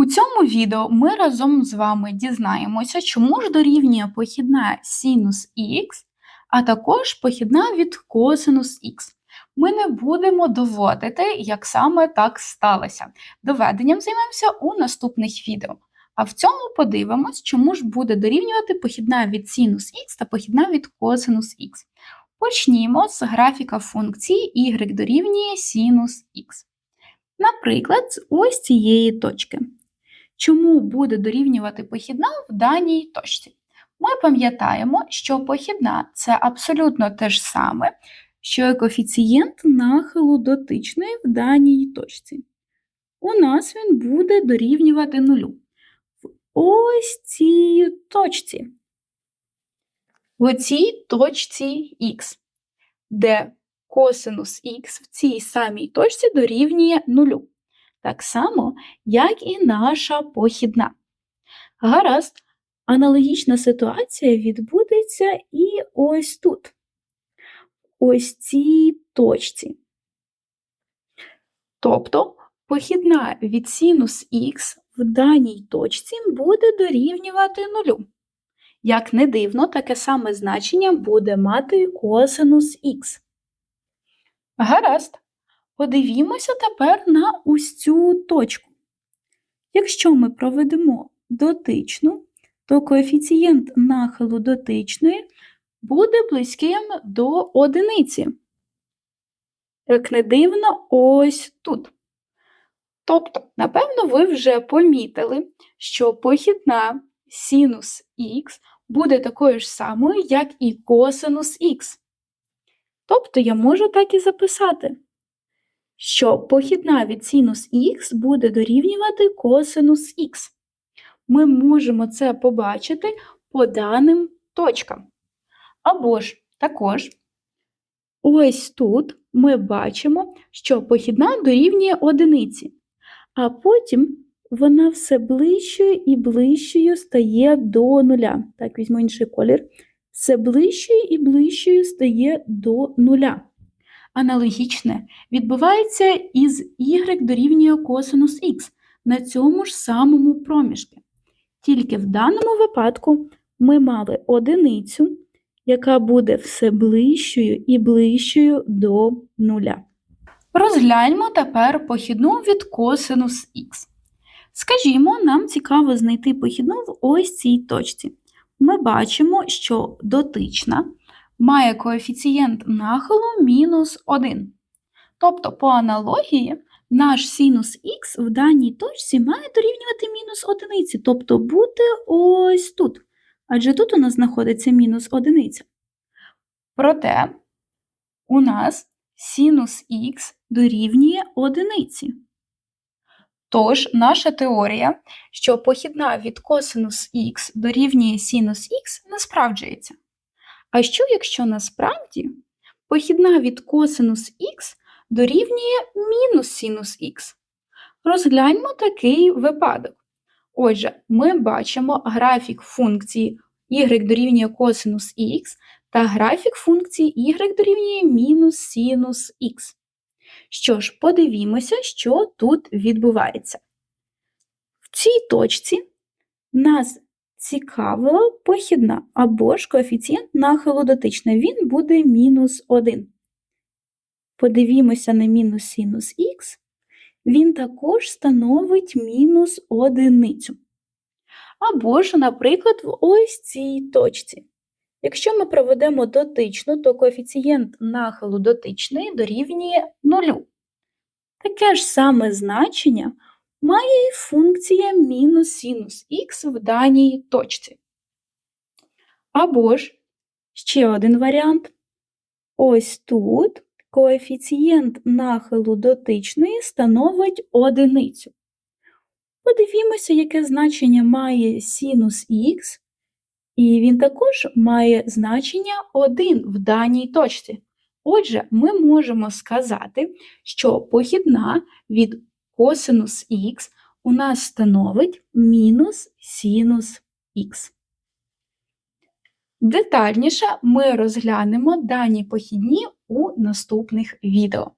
У цьому відео ми разом з вами дізнаємося, чому ж дорівнює похідна синус х, а також похідна від косинус х. Ми не будемо доводити, як саме так сталося. Доведенням займемося у наступних відео. А в цьому подивимось, чому ж буде дорівнювати похідна від синус х та похідна від косинус х. Почнімо з графіка функції y дорівнює синус х. Наприклад, з ось цієї точки. Чому буде дорівнювати похідна в даній точці? Ми пам'ятаємо, що похідна це абсолютно те ж саме, що і коефіцієнт нахилу дотичної в даній точці. У нас він буде дорівнювати нулю. В ось цій точці. В оцій точці х, де косинус х в цій самій точці дорівнює нулю. Так само, як і наша похідна. Гаразд, аналогічна ситуація відбудеться і ось тут, ось цій точці. Тобто похідна від синус х в даній точці буде дорівнювати нулю. Як не дивно, таке саме значення буде мати косинус х. Гаразд. Подивімося тепер на ось цю точку. Якщо ми проведемо дотичну, то коефіцієнт нахилу дотичної буде близьким до одиниці. Як не дивно, ось тут. Тобто, напевно, ви вже помітили, що похідна синус х буде такою ж самою, як і косинус х. Тобто я можу так і записати що похідна від синус х буде дорівнювати косинус х. Ми можемо це побачити по даним точкам. Або ж також, ось тут ми бачимо, що похідна дорівнює одиниці, а потім вона все ближчою і ближчою стає до нуля. Так, візьму інший колір. Все ближчою і ближчою стає до нуля. Аналогічне відбувається із y дорівнює косинус х на цьому ж самому проміжку. Тільки в даному випадку ми мали одиницю, яка буде все ближчою і ближчою до нуля. Розгляньмо тепер похідну від косинус х. Скажімо, нам цікаво знайти похідну в ось цій точці. Ми бачимо, що дотична має коефіцієнт нахилу мінус 1. Тобто, по аналогії, наш синус х в даній точці має дорівнювати мінус 1, тобто бути ось тут. Адже тут у нас знаходиться мінус 1. Проте у нас синус х дорівнює 1. Тож, наша теорія, що похідна від косинус х дорівнює синус х, не справджується. А що, якщо насправді похідна від косинус х дорівнює мінус синус х? Розгляньмо такий випадок. Отже, ми бачимо графік функції y дорівнює косинус х та графік функції y дорівнює мінус синус х. Що ж, подивімося, що тут відбувається. В цій точці нас цікавила похідна або ж коефіцієнт нахилу дотичний. Він буде мінус 1. Подивімося на мінус синус х, він також становить мінус одиницю. Або ж, наприклад, в ось цій точці. Якщо ми проведемо дотичну, то коефіцієнт нахилу дотичної дорівнює 0. Таке ж саме значення має і функція мінус синус х в даній точці. Або ж ще один варіант. Ось тут коефіцієнт нахилу дотичної становить одиницю. Подивімося, яке значення має синус х, і він також має значення 1 в даній точці. Отже, ми можемо сказати, що похідна від косинус х у нас становить мінус синус х. Детальніше ми розглянемо дані похідні у наступних відео.